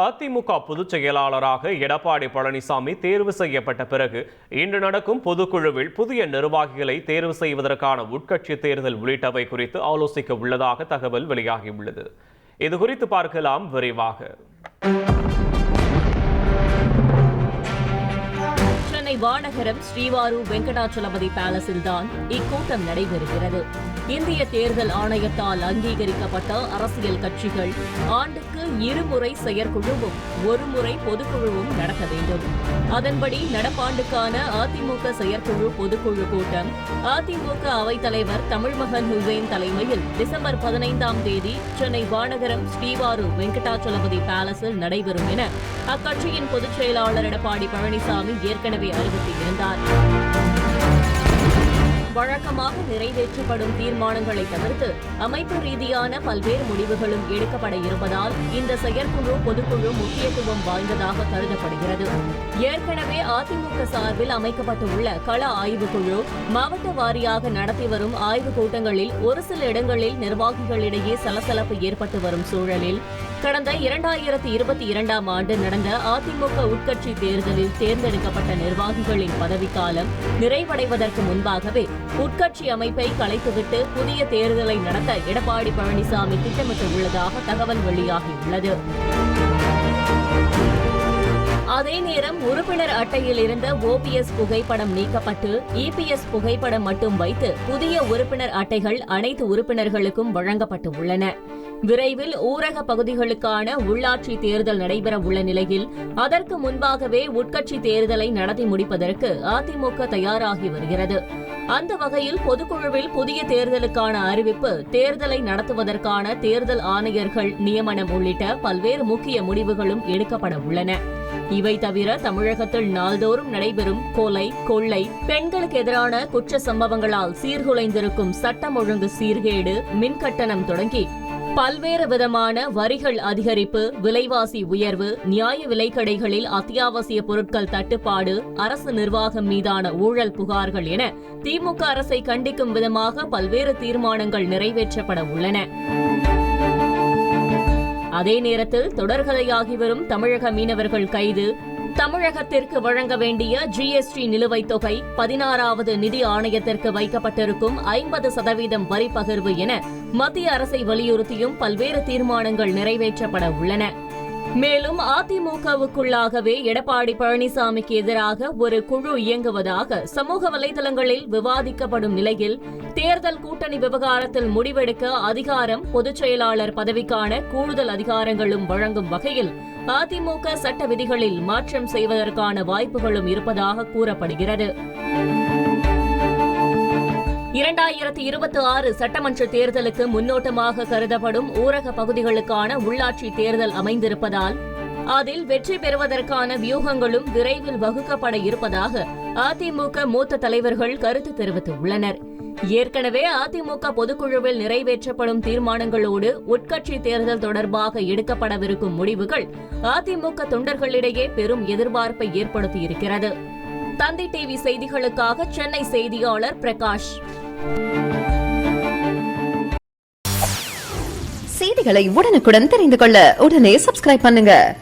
அதிமுக பொதுச் செயலாளராக எடப்பாடி பழனிசாமி தேர்வு செய்யப்பட்ட பிறகு இன்று நடக்கும் பொதுக்குழுவில் புதிய நிர்வாகிகளை தேர்வு செய்வதற்கான உட்கட்சி தேர்தல் உள்ளிட்டவை குறித்து ஆலோசிக்க உள்ளதாக தகவல் வெளியாகியுள்ளது. இது குறித்து பார்க்கலாம் விரைவாக. சென்னை வானகரம் ஸ்ரீவாரு வெங்கடாச்சலபதி பேலஸில் தான் இக்கூட்டம் நடைபெறுகிறது. இந்திய தேர்தல் ஆணையத்தால் அங்கீகரிக்கப்பட்ட அரசியல் கட்சிகள் ஆண்டுக்கு இருமுறை செயற்குழுவும் ஒருமுறை பொதுக்குழுவும் நடத்த வேண்டும். அதன்படி நடப்பாண்டுக்கான அதிமுக செயற்குழு பொதுக்குழு கூட்டம் அதிமுக அவைத்தலைவர் தமிழ்மகன் ஹுசைன் தலைமையில் டிசம்பர் பதினைந்தாம் தேதி சென்னை வானகரம் ஸ்ரீவாரு வெங்கடாச்சலபதி பேலஸில் நடைபெறும் என அக்கட்சியின் பொதுச் செயலாளர் எடப்பாடி பழனிசாமி ஏற்கனவே அறிவித்திருந்தார். வழக்கமாக நிறைவேற்றப்படும் தீர்மானங்களை தவிர்த்து அமைப்பு ரீதியான பல்வேறு முடிவுகளும் எடுக்கப்பட இருப்பதால் இந்த செயற்குழு பொதுக்குழு முக்கியத்துவம் வாய்ந்ததாக கருதப்படுகிறது. ஏற்கனவே அதிமுக சார்பில் அமைக்கப்பட்டுள்ள கள ஆய்வுக்குழு மாவட்ட வாரியாக நடத்தி வரும் ஆய்வுக் கூட்டங்களில் ஒரு சில இடங்களில் நிர்வாகிகளிடையே சலசலப்பு ஏற்பட்டு வரும் சூழலில் கடந்த இரண்டாயிரத்தி இருபத்தி இரண்டாம் ஆண்டு நடந்த அதிமுக உட்கட்சி தேர்தலில் தேர்ந்தெடுக்கப்பட்ட நிர்வாகிகளின் பதவிக்காலம் நிறைவடைவதற்கு முன்பாகவே உட்கட்சி அமைப்பை கலைத்துவிட்டு புதிய தேர்தலை நடத்த எடப்பாடி பழனிசாமி திட்டமிட்டுள்ளதாக தகவல் வெளியாகியுள்ளது. அதே நேரம் உறுப்பினர் அட்டையில் இருந்த ஓபிஎஸ் புகைப்படம் நீக்கப்பட்டு இபிஎஸ் புகைப்படம் மட்டும் வைத்து புதிய உறுப்பினர் அட்டைகள் அனைத்து உறுப்பினர்களுக்கும் வழங்கப்பட்டு உள்ளன விரைவில் ஊரக பகுதிகளுக்கான உள்ளாட்சி தேர்தல் நடைபெற உள்ள நிலையில் அதற்கு முன்பாகவே உட்கட்சி தேர்தலை நடத்தி முடிப்பதற்கு அதிமுக தயாராகி வருகிறது. அந்த வகையில் பொதுக்குழுவில் புதிய தேர்தலுக்கான அறிவிப்பு தேர்தலை நடத்துவதற்கான தேர்தல் ஆணையர்கள் நியமனம் உள்ளிட்ட பல்வேறு முக்கிய முடிவுகளும் எடுக்கப்பட உள்ளன. இவை தவிர தமிழகத்தில் நாள்தோறும் நடைபெறும் கொலை கொள்ளை பெண்களுக்கு எதிரான குற்ற சம்பவங்களால் சீர்குலைந்திருக்கும் சட்டம் ஒழுங்கு சீர்கேடு மின்கட்டணம் தொடங்கி பல்வேறு விதமான வரிகள் அதிகரிப்பு விலைவாசி உயர்வு நியாய விலைக்கடைகளில் அத்தியாவசிய பொருட்கள் தட்டுப்பாடு அரசு நிர்வாகம் மீதான ஊழல் புகார்கள் என திமுக அரசை கண்டிக்கும் விதமாக பல்வேறு தீர்மானங்கள் நிறைவேற்றப்பட உள்ளன. அதே நேரத்தில் தொடர்கதையாகி வரும் தமிழக மீனவர்கள் கைது தமிழகத்திற்கு வழங்க வேண்டிய ஜிஎஸ்டி நிலுவைத் தொகை பதினாறாவது நிதி ஆணையத்திற்கு வைக்கப்பட்டிருக்கும் ஐம்பது சதவீதம் வரி பகிர்வு என மத்திய அரசை வலியுறுத்தியும் பல்வேறு தீர்மானங்கள் நிறைவேற்றப்பட உள்ளன. மேலும் அதிமுகவுக்குள்ளாகவே எடப்பாடி பழனிசாமிக்கு எதிராக ஒரு குழு இயங்குவதாக சமூக வலைதளங்களில் விவாதிக்கப்படும் நிலையில் தேர்தல் கூட்டணி விவகாரத்தில் முடிவெடுக்க அதிகாரம் பொதுச் செயலாளர் பதவிக்கான கூடுதல் அதிகாரங்களும் வழங்கும் வகையில் அதிமுக சட்ட விதிகளில் மாற்றம் செய்வதற்கான வாய்ப்புகளும் இருப்பதாக கூறப்படுகிறது. இரண்டாயிரத்தி இருபத்தி ஆறு சட்டமன்ற தேர்தலுக்கு முன்னோட்டமாக கருதப்படும் ஊரக பகுதிகளுக்கான உள்ளாட்சி தேர்தல் அமைந்திருப்பதால் அதில் வெற்றி பெறுவதற்கான வியூகங்களும் விரைவில் வகுக்கப்பட இருப்பதாக அதிமுக மூத்த தலைவர்கள் கருத்து தெரிவித்துள்ளனர். ஏற்கனவே அதிமுக பொதுக்குழுவில் நிறைவேற்றப்படும் தீர்மானங்களோடு உட்கட்சி தேர்தல் தொடர்பாக எடுக்கப்படவிருக்கும் முடிவுகள் அதிமுக தொண்டர்களிடையே பெரும் எதிர்பார்ப்பை ஏற்படுத்தியிருக்கிறது. தந்தி டிவி செய்திகளுக்காக சென்னை செய்தியாளர் பிரகாஷ். செய்திகளை உடனுக்குடன் தெரிந்து கொள்ள உடனே சப்ஸ்கிரைப் பண்ணுங்க.